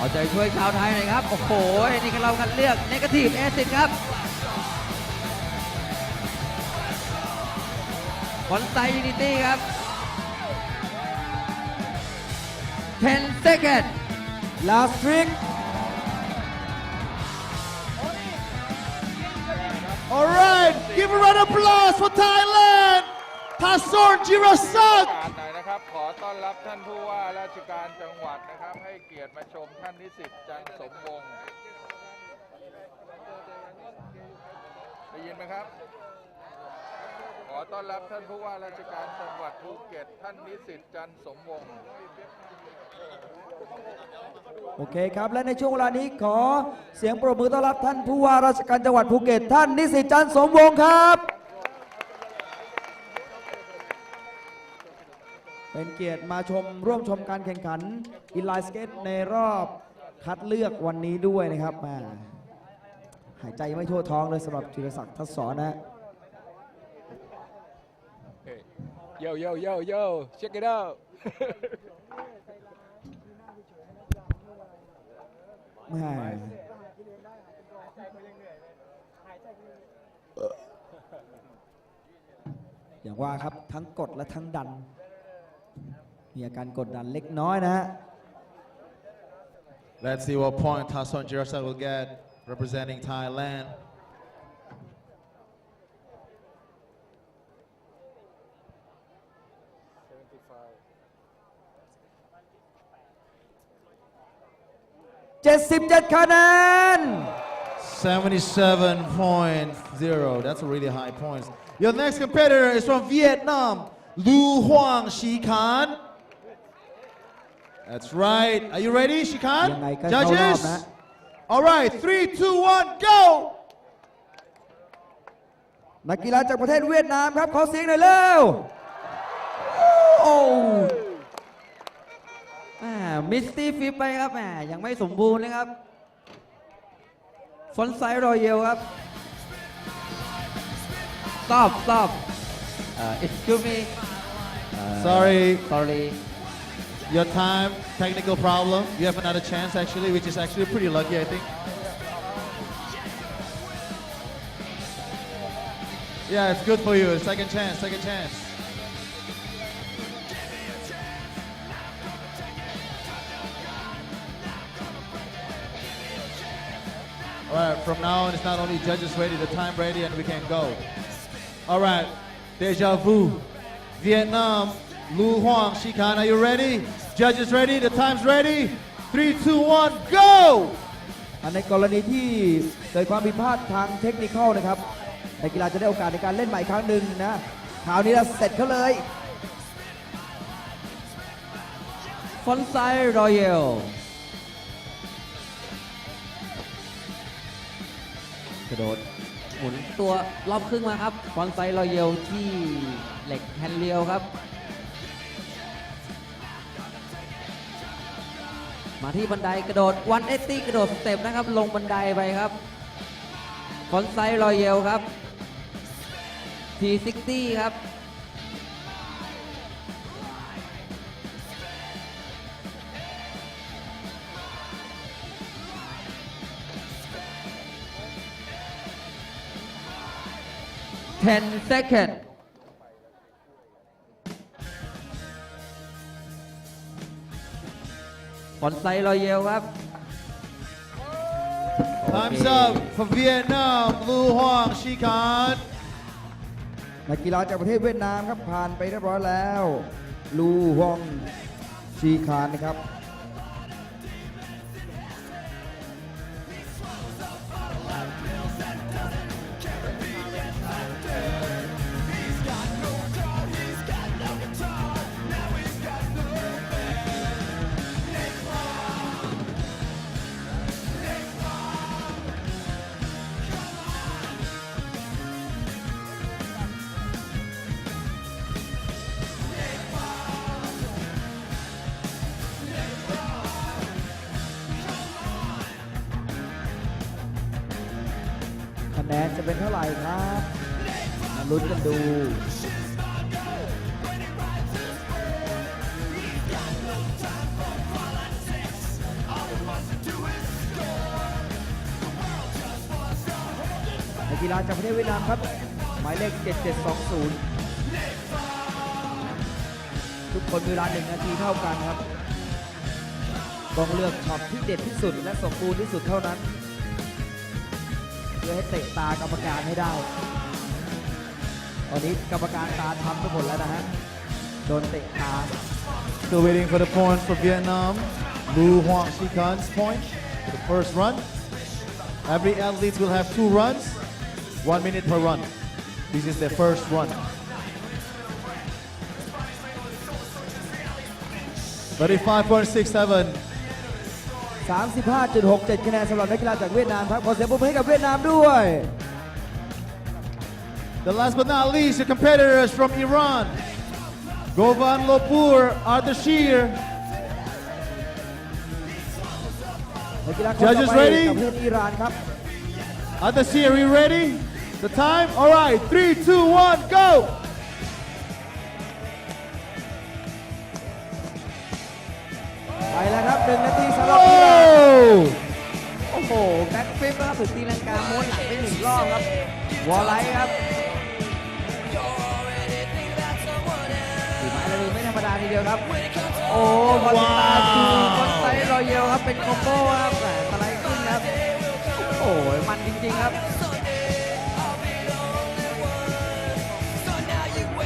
เอาใจช่วยชาวไทยหน่อยครับ โอ้โห นี่ก็เรากันเลือกเนกาทีฟเอซิดครับคอนไซยูนิตี้ครับ 10 second last trick All right, give a round of applause for Thailand. Tasor Jirasak. ขอต้อนรับท่านผู้ว่าราชการจังหวัดนะครับ ให้เกียรติมาชมท่านนิสิตจันสมวงศ์ได้ยินไหมครับ ขอต้อนรับท่านผู้ว่าราชการจังหวัดภูเก็ต ท่านนิสิตจันสมวงศ์โอเคครับ และในช่วงเวลานี้ขอเสียงปรบมือต้อนรับท่านผู้ว่าราชการจังหวัดภูเก็ต ท่านนิสิตจันสมวงศ์ครับ เป็นเกียรติมาชมร่วมชมการแข่งขันอินไลน์สเก็ตในรอบคัดเลือกวันนี้ด้วยนะครับแหม่หายใจไม่ทั่วท้องเลยสำหรับจิรศักดิ์ทัศสอนนะ Yo yo yo yo check it out แหม่อย่างว่าครับทั้งกดและทั้งดัน มีอาการกดดันเล็กน้อยนะฮะ Let's see what point Tasor Jirasak will get representing Thailand.77 คะแนน 77.0. That's a really high points. Your next competitor is from Vietnam, Lu Huang Shikan. That's right. Are you ready, ยัง Shikan? ไงก็เข้ารอบ Judges? นะ All right, three, two, one, go! นักกีฬาจากประเทศเวียดนามครับ ขอเสียงหน่อยเร็วโอ้มิสตี้ฟิปไปครับแหมยังไม่สมบูรณ์นะครับ ฟอนไซรอยัลครับ stop stop uh, excuse me uh, Sorry, sorry your time, technical problem. You have another chance actually, which is actually pretty lucky, I think. Yeah, it's good for you. Second chance, second chance. All right, from now on, it's not only judges ready, the time ready, and we can go. All right, deja vu. Vietnam, Lu Huang, Shikan, are you ready? Judges ready, the time's ready. Three, two, one, go! อันในกรณีที่เกิดความผิดพลาดทางเทคนิคอลนะครับนักกีฬาจะได้โอกาสในการเล่นใหม่ครั้งหนึ่งนะคราวนี้เราเสร็จเขาเลยฟอนไซรอยัลกระโดด หมุนตัวรอบครึ่งมาครับฟอนไซรอยเยลที่เหล็กแฮนด์เรียวครับ มาที่บันไดกระโดดวันเอตี้กระโดดสเต็ปนะครับ ลงบันไดไปครับฟอนไซรอยเยลครับ T60 ครับ 10 second ฟอนไซรอยัลครับ Time's up for Vietnam, Lu Huang, Shikan. นักกีฬาจากประเทศเวียดนามครับผ่านไปเรียบร้อยแล้ว ลูฮวงชีคานนะครับ คะแนนจะเป็นเท่าไหร่ครับมาลุ้นกันดูนักกีฬาจากประเทศเวียดนามครับ หมายเลข 7720 ทุกคนมีเวลา 1 นาทีเท่ากันครับ ต้องเลือกช็อตที่เด็ดที่สุดและสมบูรณ์ที่สุดเท่านั้น เพื่อให้เตะตากรรมการให้ได้ ตอนนี้กรรมการตาทำไปหมดแล้วนะฮะ โดนเตะตา Still waiting for the points for Vietnam. Lu Huang Shikan's point for the first run. Every athlete will have two runs, one minute per run. This is their first run. Thirty-five point six seven. 35.67 คะแนนสำหรับนักกีฬาจากเวียดนามครับ ขอเสียงปรบมือให้กับเวียดนามด้วย The last but not least, the competitors from Iran. Govan Lopur, Arthur Shear, นักกีฬาคนต่อ Judges ไป ready? จากประเทศอิหร่านครับ Arthur Shear, are you ready? The time? All right, three, two, one, go! ฟลิปนะครับถึงตีลังกาม้วนหลังไปหนึ่งรอบครับวอลไลท์ครับสีไม้ระลือไม่ธรรมดาทีเดียวครับ โอ้บอลตาชูบอลไซด์รอยเยลครับเป็นคอมโบครับแหมสไลด์ขึ้นครับโอ้ยมันจริงๆครับ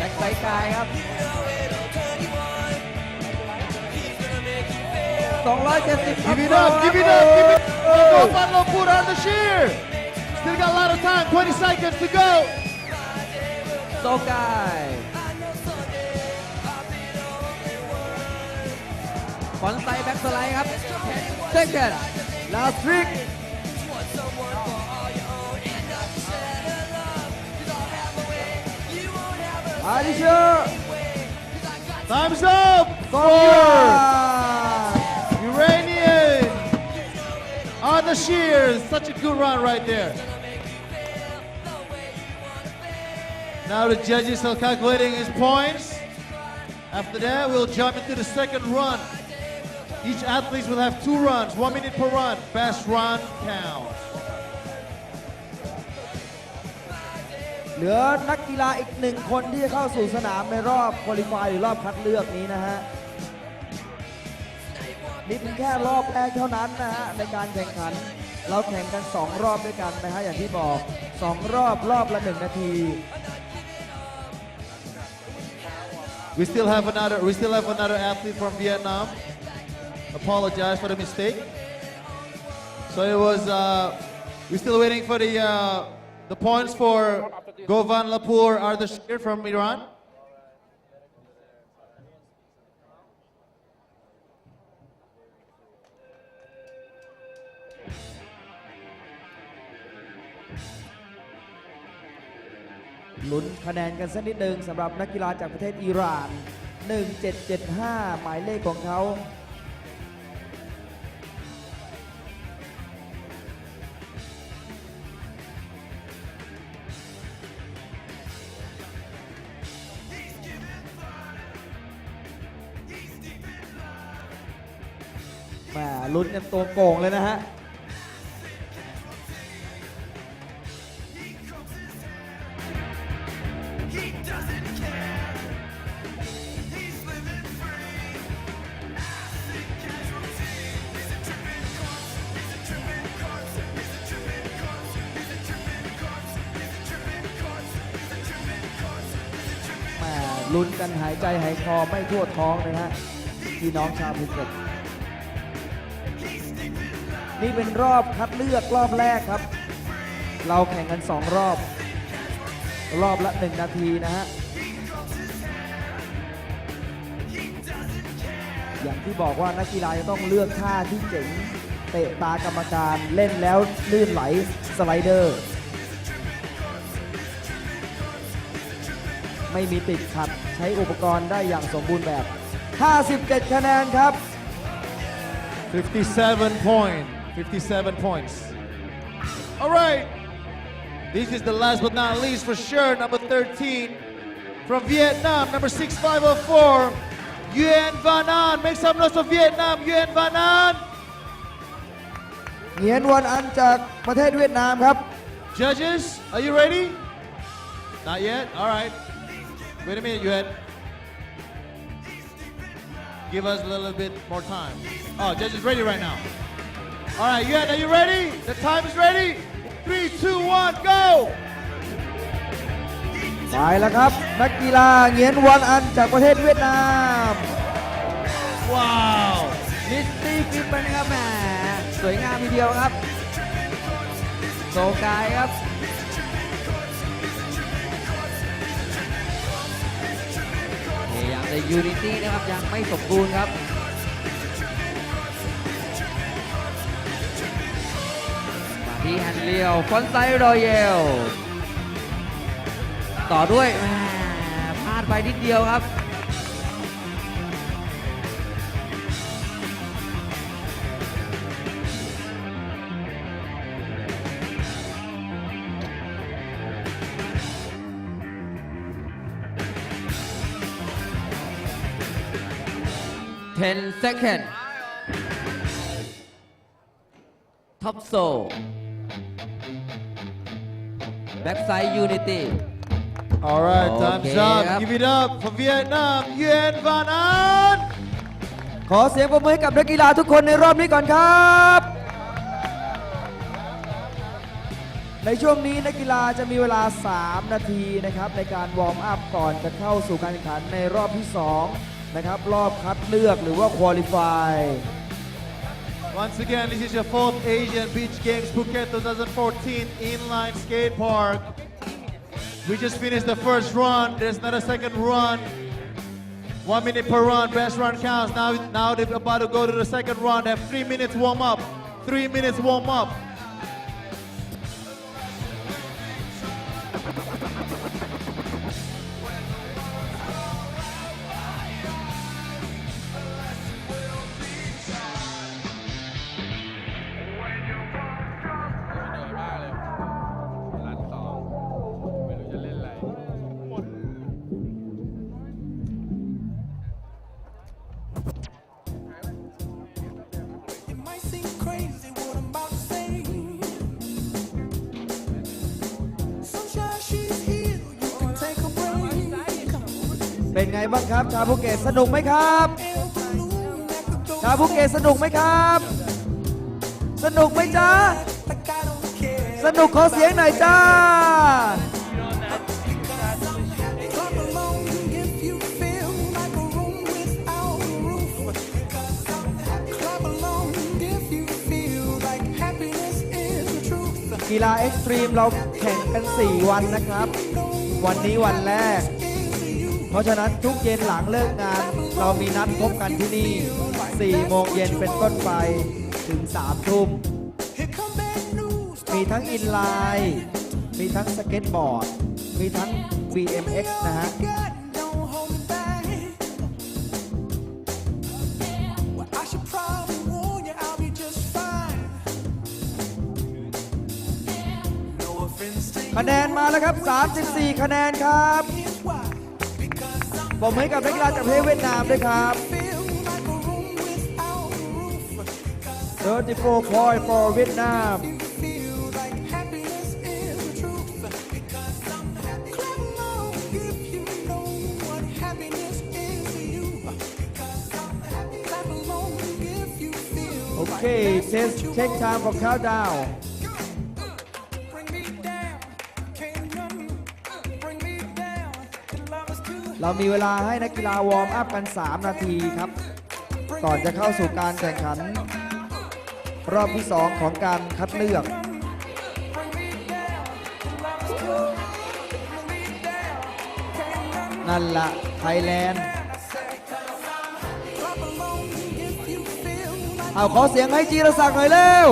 แบ็คไซด์กายครับ270 Give it up, give it up, give it up! Govan Lopur, Arthur Shear! Still got a lot of time, 20 seconds to go! โซกายฟอนไซด์แบ็กสไลด์ครับเซคันลาสตริกอาดิเชอร์ Time's up ก Arthur Shear. Such a good run right there. Now the judges are calculating his points. After that, we'll jump into the second run. Each athlete will have two runs, one minute per run. Best run counts. เหลือนักกีฬาอีกหนึ่งคนที่จะเข้าสู่สนามในรอบคุริฟายหรือรอบคัดเลือกนี้นะฮะ นี่เป็นแค่รอบแรกเท่านั้นนะฮะในการแข่งขัน เราแข่งกัน 2 รอบด้วยกันนะฮะอย่างที่บอก 2 รอบรอบละ 1 นาที We still have another. We still have another athlete from Vietnam. Apologize for the mistake. So it was. Uh, we still waiting for the uh, the points for Govan Lapur Arthur Shear from Iran.. ลุ้นคะแนนกันสักนิดหนึ่งสำหรับนักกีฬาจากประเทศอิหร่าน 1775 หมายเลขของเขาแหมลุ้นกันตัวโก่งเลยนะฮะ ลุ้นกันหายใจหายคอไม่ทั่วท้องเลยฮะพี่น้องชาวภูเก็ตนี่เป็นรอบคัดเลือกรอบแรกครับ เราแข่งกัน 2 รอบ รอบละ 1 นาทีนะฮะอย่างที่บอกว่านักกีฬาจะต้องเลือกท่าที่เจ๋งเตะตากรรมการเล่นแล้วลื่นไหลสไลเดอร์ ไม่มีติดขัด ใช้อุปกรณ์ได้อย่างสมบูรณ์แบบ 57 คะแนนครับ 57 point. 57 points. All right. This is the last but not least for sure. Number 13 from Vietnam. Number 6504. Nguyen Van An. Make some noise for Vietnam. Nguyen Van An. เหงียนวันอันจากประเทศเวียดนามครับ Judges, are you ready? Not yet? All right. Wait a minute, Yuan. Give us a little bit more time. Oh, judges ready right now. All right, Yuan, are you ready? The time is ready. Three, two, one, go! ไปแล้วครับ นักกีฬาเหงียนวันอันจากประเทศเวียดนาม Wow! มิสตี้ฟิตไปนะครับแหมสวยงามทีเดียวครับ โซกายครับ แต่ยูนิตี้นะครับยังไม่สมบูรณ์ครับมาที่แฮนเลียวฟอนไซรอยเยล ต่อด้วยพลาดไปนิดเดียวครับ 10 second top so backside unity All right, time's Okay, up. yep. Give it up for Vietnam, Yuan Van An. ขอเสียงปรบมือให้กับนักกีฬาทุกคนในรอบนี้ก่อนครับ ในช่วงนี้นักกีฬาจะมีเวลา 3 นาทีนะครับในการวอร์มอัพก่อนจะเข้าสู่การแข่งขันในรอบที่ 2 นะครับ รอบคัด เลือกหรือว่าควอลิฟาย Once again, this is your fourth Asian Beach Games Phuket 2014 inline skate park. We just finished the first run. There's not a second run. One minute per run. Best run counts. Now, now they're about to go to the second run. They have three minutes warm up. Three minutes warm up. บ้างครับชาวภูเก็ตสนุกไหมครับ ชาวภูเก็ตสนุกไหมครับ สนุกไหมจ๊ะ สนุกขอเสียงหน่อยจ้า กีฬาเอ็กซ์ตรีมเราแข่งกัน 4 วันนะครับ วันนี้วันแรก เพราะฉะนั้นทุกเย็นหลังเลิกงาน เรามีนัดพบกันที่นี่ 4 โมงเย็นเป็นต้นไปถึง 3 ทุ่ม มีทั้งอินไลน์มีทั้งสเก็ตบอร์ด มีทั้ง BMX นะฮะคะแนนมาแล้วครับ 34 คะแนนครับ ผมให้กับนักกีฬาจากประเทศเวียดนามด้วยครับ feel like a room without a roof. 34 point for เวียดนาม You feel เรามีเวลาให้นักกีฬาวอร์มอัพกัน 3 นาทีครับ ก่อนจะเข้าสู่การแข่งขัน รอบที่ 2 ของการคัดเลือกนั่นละไทยแลนด์ เอาขอเสียงให้จีรศักดิ์หน่อยเร็ว